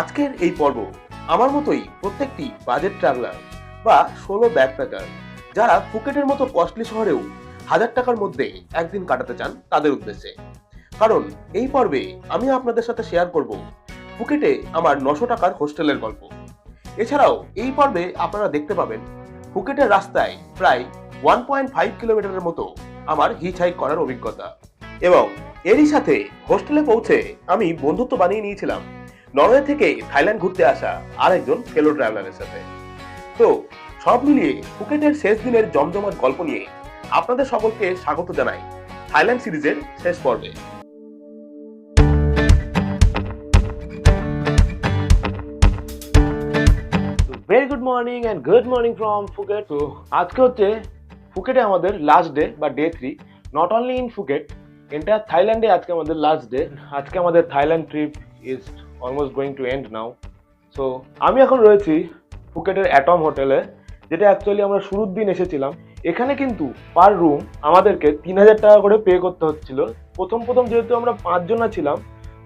আজকের এই পর্ব আমার মতোই প্রত্যেকটি বাজেট ট্রাভেলার বা ষোলো ব্যাকপ্যাকার যারা ফুকেটের মতো কস্টলি শহরেও হাজার টাকার মধ্যে একদিন কাটাতে চান তাদের উদ্দেশ্যে। কারণ এই পর্বে আমি আপনাদের সাথে শেয়ার করব ফুকেটে আমার নশো টাকার হোস্টেলের গল্প। এছাড়াও এই পর্বে আপনারা দেখতে পাবেন ফুকেটের রাস্তায় প্রায় ওয়ান পয়েন্ট ফাইভ কিলোমিটারের মতো আমার হিচ হাইক করার অভিজ্ঞতা। এবং এরই সাথে হোস্টেলে পৌঁছে আমি বন্ধুত্ব বানিয়ে নিয়েছিলাম নরওয়ে থেকে থাইল্যান্ড ঘুরতে আসা আরেকজন ফেলো ট্রাভেলারের সাথে। তো সব মিলিয়ে ফুকেটের শেষ দিনের জমজমাট গল্প নিয়ে আপনাদের সকলকে স্বাগত জানাই থাইল্যান্ড সিরিজের শেষ পর্বে। Very good morning and good morning from Phuket তো আজকে হচ্ছে ফুকেটে আমাদের লাস্ট ডে বা day three not only in Phuket entire থাইল্যান্ডে আজকে আমাদের লাস্ট ডে আজকে আমাদের Thailand trip is almost going to end now so আমি এখন রয়েছি ফুকেটের অ্যাটম হোটেলে যেটা অ্যাকচুয়ালি আমরা শুরুর দিন এসেছিলাম। এখানে কিন্তু পার রুম আমাদেরকে তিন হাজার টাকা করে পে করতে হচ্ছিল। প্রথম প্রথম যেহেতু আমরা পাঁচজনা ছিলাম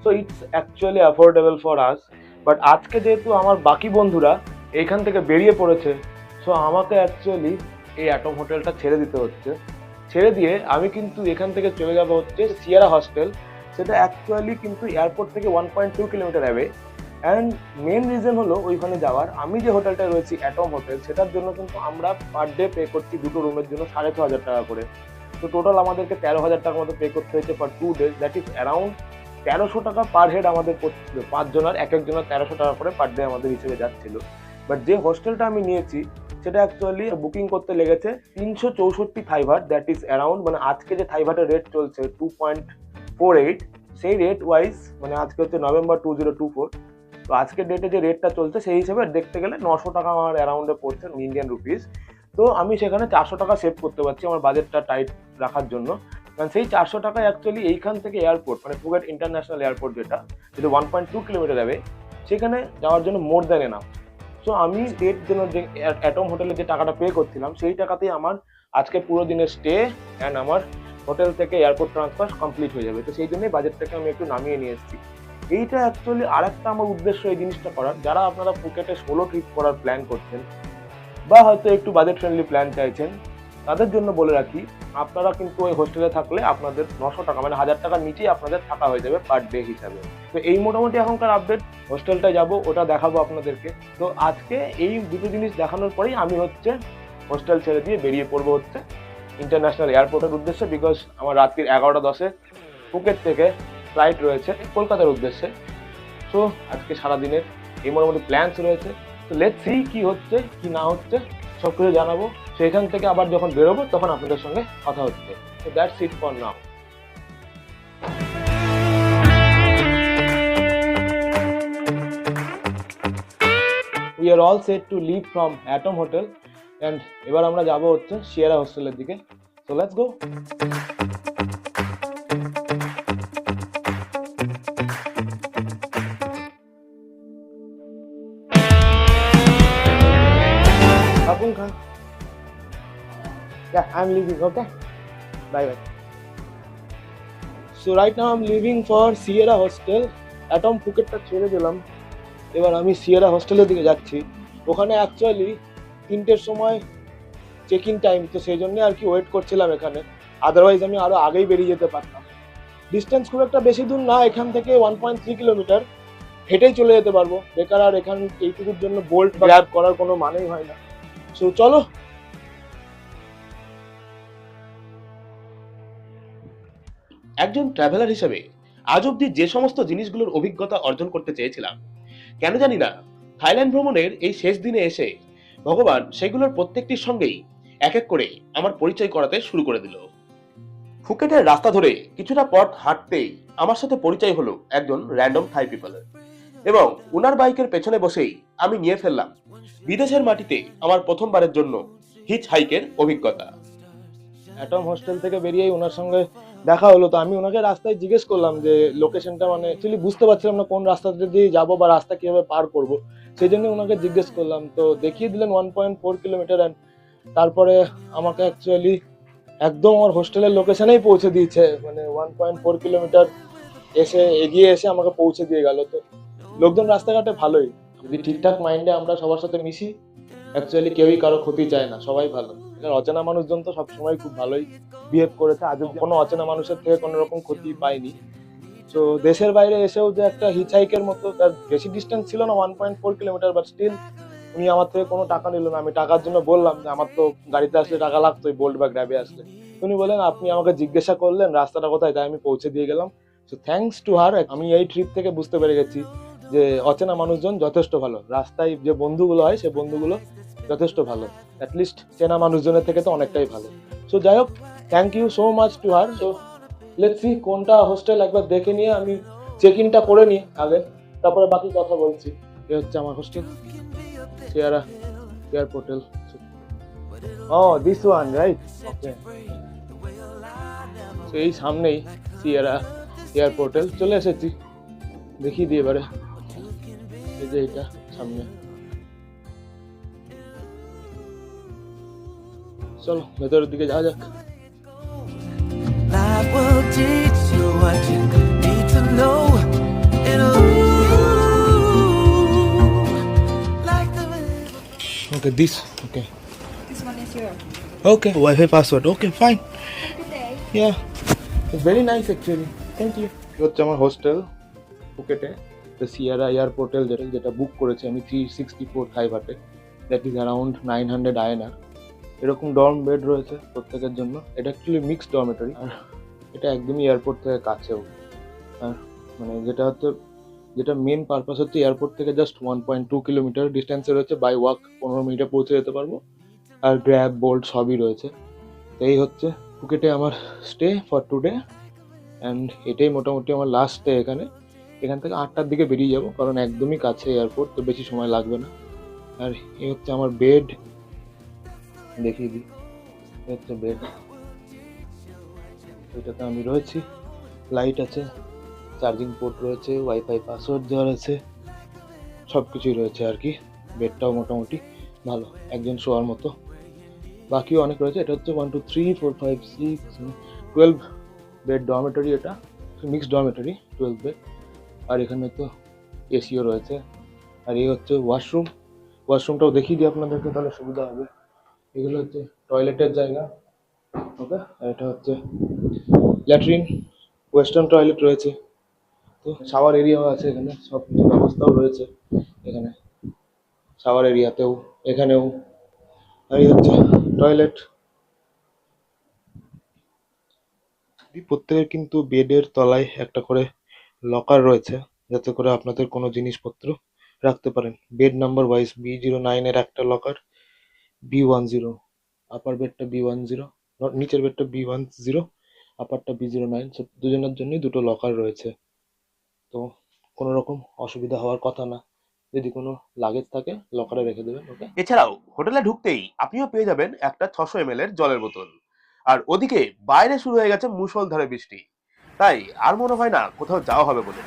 so it's actually affordable for us but আজকে যেহেতু আমার বাকি বন্ধুরা এইখান থেকে বেরিয়ে পড়েছে সো আমাকে অ্যাকচুয়ালি এই অ্যাটম হোটেলটা ছেড়ে দিতে হচ্ছে। ছেড়ে দিয়ে আমি কিন্তু এখান থেকে চলে যাব হচ্ছে সিয়ারা হস্টেল সেটা অ্যাকচুয়ালি কিন্তু এয়ারপোর্ট থেকে one point two kilometre away and main reason হলো ওইখানে যাওয়ার। আমি যে হোটেলটা রয়েছি অ্যাটম হোটেল সেটার জন্য কিন্তু আমরা পার ডে পে করছি দুটো রুমের জন্য সাড়ে ছ হাজার টাকা করে। তো টোটাল আমাদেরকে তেরো হাজার টাকার মতো পে করতে হয়েছে per two days that is around তেরোশো টাকা পার হেড আমাদের পাঁচজনের এক একজনের তেরোশো টাকা করে পার ডে আমাদের হিসেবে যাচ্ছিল। বাট যে হোস্টেলটা আমি নিয়েছি, সেটা অ্যাকচুয়ালি বুকিং করতে লেগেছে তিনশো চৌষট্টি থাইভাট দ্যাট ইজ অ্যারাউন্ড মানে আজকে যে থাইভাটের রেট চলছে টু পয়েন্ট ফোর এইট সেই রেট ওয়াইজ মানে আজকে হচ্ছে November two zero two four তো আজকের ডেটে যে রেটটা চলছে সেই হিসেবে দেখতে গেলে নশো টাকা আমার অ্যারাউন্ডে পড়ছে ইন্ডিয়ান রুপিস তো আমি সেখানে চারশো টাকা সেভ করতে পারছি আমার বাজেটটা টাইট রাখার জন্য। কারণ সেই চারশো টাকা অ্যাকচুয়ালি এইখান থেকে এয়ারপোর্ট মানে ফুগেট ইন্টারন্যাশনাল এয়ারপোর্ট যেটা যেটা ওয়ান পয়েন্ট টু কিলোমিটার যাবে সেখানে যাওয়ার জন্য মোর দেন এনাফ সো আমি স্টের জন্য যে অ্যাটম হোটেলে যে টাকাটা পে করছিলাম, সেই টাকাতেই আমার আজকে পুরো দিনের স্টে অ্যান্ড আমার হোটেল থেকে এয়ারপোর্ট ট্রান্সফার কমপ্লিট হয়ে যাবে। তো সেই জন্যই বাজেটটাকে আমি একটু নামিয়ে নিয়ে এসেছি। এইটা অ্যাকচুয়ালি আর একটা আমার উদ্দেশ্য এই জিনিসটা করার। যারা আপনারা ফুকেটে সোলো ট্রিপ করার প্ল্যান করছেন বা হয়তো একটু বাজেট ফ্রেন্ডলি প্ল্যান চাইছেন, তাদের জন্য বলে রাখি, আপনারা কিন্তু ওই হোস্টেলে থাকলে আপনাদের নশো টাকা মানে হাজার টাকার নিচেই আপনাদের থাকা হয়ে যাবে পার ডে হিসাবে। তো এই মোটামুটি এখনকার আপডেট হোস্টেলটা যাব, ওটা দেখাবো আপনাদেরকে। তো আজকে এই দুটো জিনিস দেখানোর পরেই আমি হচ্ছে হোস্টেল ছেড়ে দিয়ে বেরিয়ে পড়ব হচ্ছে ইন্টারন্যাশনাল এয়ারপোর্টের উদ্দেশ্যে বিকজ আমার রাত্রির এগারোটা দশে ফুকেট থেকে ফ্লাইট রয়েছে, কলকাতার উদ্দেশ্যে। সো আজকে সারাদিনের এই মোটামুটি প্ল্যানস রয়েছে। তো লেট সি কি হচ্ছে, কি না হচ্ছে সব কিছু জানাব সেখান থেকে আবার যখন বেরোবো, তখন আপনাদের সঙ্গে কথা হচ্ছে। তো that's it for now we are all set to leave from Atom hotel and এবার আমরা যাব হচ্ছে শিয়ারা হোস্টেলের দিকে। So let's go. অ্যাটম ফুকেটটা ছেড়ে দিলাম। এবার আমি সিয়েরা হোস্টেলের দিকে যাচ্ছি। ওখানে অ্যাকচুয়ালি তিনটের সময় চেক ইন টাইম তো সেই জন্য আর কি ওয়েট করছিলাম এখানে। আদারওয়াইজ আমি আরও আগেই বেরিয়ে যেতে পারতাম। ডিস্টেন্স খুব একটা বেশি দূর না, এখান থেকে ওয়ান পয়েন্ট থ্রি কিলোমিটার হেঁটেই চলে যেতে পারব। বেকার আর এখান, এইটুকুর জন্য বোল্ট গ্র্যাব করার কোনো মানেই হয় না। সো চলো। একজন ট্রাভেলার হিসেবে আজ অব্দি যে সমস্ত জিনিসগুলোর অভিজ্ঞতা অর্জন করতে চেয়েছিলাম, কেন জানি না, থাইল্যান্ড ভ্রমণের এই শেষ দিনে এসে ভগবান সেগুলোর প্রত্যেকটির সঙ্গেই এক এক করে আমার পরিচয় করাতে শুরু করে দিল। ফুকেটের রাস্তা ধরে কিছুটা পথ হাঁটতেই আমার সাথে পরিচয় হলো একজন র্যান্ডম থাই পিপলের এবং উনার বাইকের পেছনে বসেই আমি নিয়ে ফেললাম বিদেশের মাটিতে আমার প্রথমবারের জন্য হিচ হাইকের অভিজ্ঞতা। অ্যাটম হোস্টেল থেকে বেরিয়েই ওনার সঙ্গে দেখা হলো। তো আমি ওনাকে রাস্তায় জিজ্ঞেস করলাম যে লোকেশনটা মানে অ্যাকচুয়ালি বুঝতে পারছিলাম না কোন রাস্তাতে দিয়ে যাব বা রাস্তা কীভাবে পার করব। সেই জন্য ওনাকে জিজ্ঞেস করলাম। তো দেখিয়ে দিলেন one point four kilometre and তারপরে আমাকে অ্যাকচুয়ালি একদম আমার হোস্টেলের লোকেশনেই পৌঁছে দিয়েছে। মানে ওয়ান পয়েন্ট ফোর কিলোমিটার এসে এগিয়ে এসে আমাকে পৌঁছে দিয়ে গেল। তো লোকজন রাস্তাঘাটে ভালোই। যদি ঠিকঠাক মাইন্ডে আমরা সবার সাথে মিশি অ্যাকচুয়ালি কেউই কারও ক্ষতি চায় না, সবাই ভালো। অচেনা মানুষজন তো সবসময় খুব ভালোই বিহেভ করেছে। আজ কোনো অচেনা মানুষের থেকে কোনো রকম ক্ষতি পাইনি তো দেশের বাইরে এসেও যে একটা হিচহাইকের মতো তার বেশি ডিস্টেন্স ছিল না one point four kilometre but still উনি আমার থেকে কোনো টাকা নিল না। আমি টাকার জন্য বললাম যে, আমার তো গাড়িতে আসলে টাকা লাগতো বোল্ট বা গ্র্যাবে আসলে। উনি বলেন আপনি আমাকে জিজ্ঞাসা করলেন, রাস্তাটা কোথায়? তাই আমি পৌঁছে দিয়ে গেলাম। সো থ্যাঙ্কস টু হার আমি এই ট্রিপ থেকে বুঝতে পেরে গেছি যে, অচেনা মানুষজন যথেষ্ট ভালো। রাস্তায় যে বন্ধুগুলো হয়, সে বন্ধুগুলো যথেষ্ট ভালো। অ্যাটলিস্ট চেনা মানুষজনের থেকে তো অনেকটাই ভালো। সো যাই হোক thank you so much to her so let's see কোনটা হোস্টেল একবার দেখে নিয়ে আমি চেক ইনটা করে নিই আগে। তারপরে বাকি কথা বলছি। এ হচ্ছে আমার হোস্টেল চেয়ারা এয়ারপোর্ট ও দিস ওয়ান রাইট ওকে তো এই সামনেই সিয়ারা এয়ারপোর্ট চলে এসেছি। দেখিয়ে দিই এবারে। এই যে এটা সামনে। চলো ভেতরের দিকে যাওয়া যাক। Okay this okay This one is yours. Okay wifi password okay fine Good day. Yeah, it's very nice actually. Thank you. হচ্ছে আমার হোস্টেল ফুকেটে দ্য সিয়ারা এয়ারপোর্ট যেটা যেটা বুক করেছি আমি থ্রি সিক্সটি ফোর হাটে that is around nine hundred আয়নার এরকম ডর্ম বেড রয়েছে প্রত্যেকের জন্য এটা অ্যাকচুয়ালি মিক্সড ডরমেটরি আর এটা একদমই এয়ারপোর্ট থেকে কাছেও। আর মানে যেটা হচ্ছে, যেটা মেন পারপাস হচ্ছে এয়ারপোর্ট থেকে just one point two kilometre ডিস্টেন্সে রয়েছে বাই ওয়াক পনেরো মিনিটে পৌঁছে যেতে পারব। আর গ্র্যাব বোল্ট সবই রয়েছে। এই হচ্ছে ফুকেটে আমার স্টে ফর টুডে অ্যান্ড এটাই মোটামুটি আমার লাস্ট স্টে এখানে। এখান থেকে আটটার দিকে বেরিয়ে যাব কারণ একদমই কাছে এয়ারপোর্ট তো বেশি সময় লাগবে না। আর এই হচ্ছে আমার বেড দেখিয়ে দিই। হচ্ছে বেড এটাতে আমি রয়েছি। লাইট আছে চার্জিং পোর্ট রয়েছে ওয়াইফাই পাসওয়ার্ড দেওয়ার আছে সব কিছুই রয়েছে আর কি। বেডটাও মোটামুটি ভালো, একজন শোয়ার মতো। বাকিও অনেক রয়েছে, এটা হচ্ছে one two three four five six twelve bed dormitory এটা মিক্সড ডরমেটরি টুয়েলভ বেড আর এখানে তো এসিও রয়েছে। আর এই হচ্ছে ওয়াশরুম ওয়াশরুমটাও দেখিয়ে দিই আপনাদেরকে, তাহলে সুবিধা হবে। এগুলো হচ্ছে টয়লেটের জায়গা ওকে আর এটা হচ্ছে ল্যাট্রিন ওয়েস্টার্ন টয়লেট রয়েছে। তো শাওয়ার এরিয়াও আছে এখানে, সব কিছু ব্যবস্থাও রয়েছে এখানে। শাওয়ার এরিয়াতেও এখানেও। এই হচ্ছে টয়লেট প্রত্যেকের কিন্তু বেডের তলায় একটা করে লকার রয়েছে, যাতে করে আপনাদের কোনো জিনিসপত্র রাখতে পারেন। Bed number wise B zero নাইনের একটা locker B one zero upper বেডটা বি ওয়ান জিরো নিচের বেডটা বি ওয়ান জিরো আপারটা বি জিরো নাইন সব দুজনের জন্যই দুটো লকার রয়েছে। তো কোনো রকম অসুবিধা হওয়ার কথা না। যদি কোনো লাগেজ থাকে লকারে রেখে দেবেন ওকে এছাড়াও হোটেলে ঢুকতেই আপনিও পেয়ে যাবেন একটা ছশো এম এর জলের বোতল। আর ওদিকে বাইরে শুরু হয়ে গেছে মুষলধারে বৃষ্টি। তাই আর মনে হয় না কোথাও যাওয়া হবে বলে।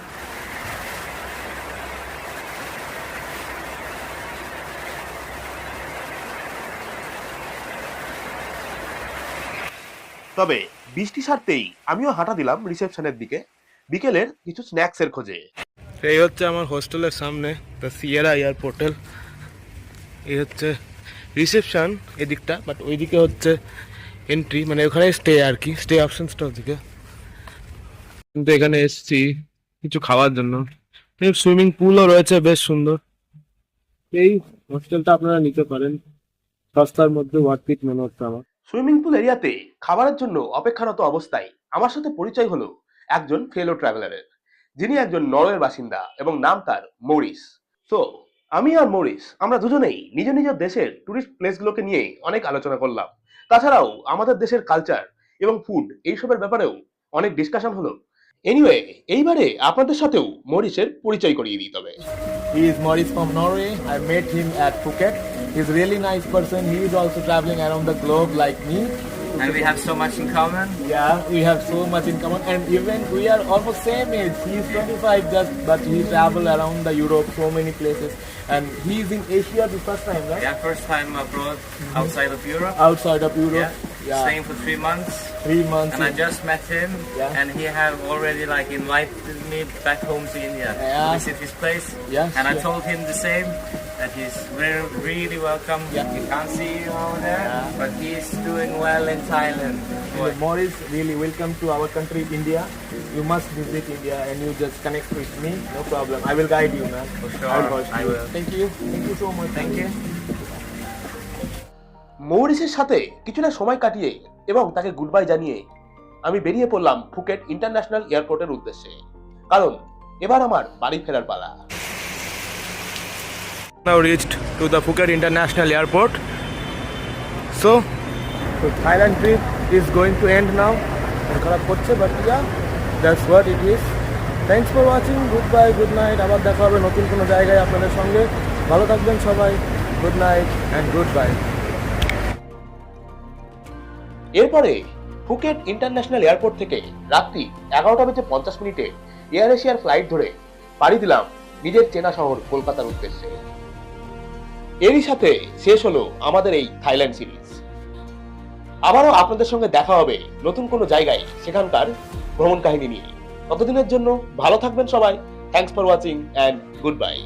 তবে বৃষ্টি সারতেই আমিও হাঁটা দিলাম রিসেপশনের দিকে। বিকেলের কিছু স্ন্যাক্সের খোঁজে। এই হচ্ছে আমার হোস্টেলের সামনে দ্য সিয়েরা এয়ারপোর্ট এই হচ্ছে রিসেপশন এদিকটা, বাট ওইদিকে হচ্ছে এন্ট্রি মানে ওখানে স্টে আর কি, স্টে অপশনসটা ওদিকে। কিন্তু এখানে এসছি কিছু খাওয়ার জন্য। সুইমিং পুলও রয়েছে, বেশ সুন্দর। এই হোস্টেলটা আপনারা নিতে পারেন। সস্তার মধ্যে ওয়ার্থ ইট মনে হচ্ছে আমার। সুইমিং পুল এরিয়াতে খাবারের জন্য অপেক্ষারত অবস্থায় আমার সাথে পরিচয় হলো একজন ফেলো ট্রাভেলারের যিনি একজন নরওয়ের বাসিন্দা এবং নাম তার মরিস। তো আমি আর মরিস, আমরা দুজনেই নিজ নিজ দেশের টুরিস্ট প্লেসগুলোকে নিয়ে অনেক আলোচনা করলাম। তাছাড়াও আমাদের দেশের কালচার এবং ফুড এইসবের ব্যাপারেও অনেক ডিসকাশন হলো। এনিওয়ে এইবারে আপনাদের সাথেও মরিসের পরিচয় করিয়ে দিই তবে He is Maurice from Norway. I met him at Phuket. He's a really nice person. He is also traveling around the globe like me. And we have so much in common. Yeah, we have so much in common, and even we are almost same age. He's 25 just, but he travel around the Europe, so many places, and he's in Asia the first time, right? Yeah, first time abroad outside of Europe. Outside of Europe. Yeah. Staying for three months. Three months. And I just met him, Yeah. and he have already like invited me back home to India Yeah. to visit his place. Yes, And I yeah. told him the same, that he's very, really welcome. Yeah. He can't see you over there, Yeah. but he's doing well in Thailand. Uh, Morris, really welcome to our country, India. You must visit India and you just connect with me. No problem. I will guide you, man. For sure, I will. I will. Thank you. Thank you so much. Thank you. মৌরিসের সাথে কিছুটা সময় কাটিয়ে এবং তাকে good bye জানিয়ে আমি বেরিয়ে পড়লাম ফুকেট ইন্টারন্যাশনাল এয়ারপোর্টের উদ্দেশ্যে কারণ এবার আমার বাড়ি ফেরার পালা now reached to the Phuket International Airport. So, so Thailand trip is going to end now. And খারাপ করছে but yeah, that's what it is. Thanks for watching. Goodbye, good night. আবার দেখা হবে নতুন কোনো জায়গায় আপনাদের সঙ্গে ভালো থাকবেন সবাই good night and good bye এরপরে ফুকেট ইন্টারন্যাশনাল এয়ারপোর্ট থেকে রাত্রি এগারোটা বেজে পঞ্চাশ মিনিটে এয়ার এশিয়ার ফ্লাইট ধরে পাড়ি দিলাম নিজের চেনা শহর কলকাতার উদ্দেশ্যে। এরই সাথে শেষ হলো আমাদের এই থাইল্যান্ড সিরিজ। আবারও আপনাদের সঙ্গে দেখা হবে নতুন কোনো জায়গায় সেখানকার ভ্রমণ কাহিনী নিয়ে। ততদিনের জন্য ভালো থাকবেন সবাই। Thanks for watching and good bye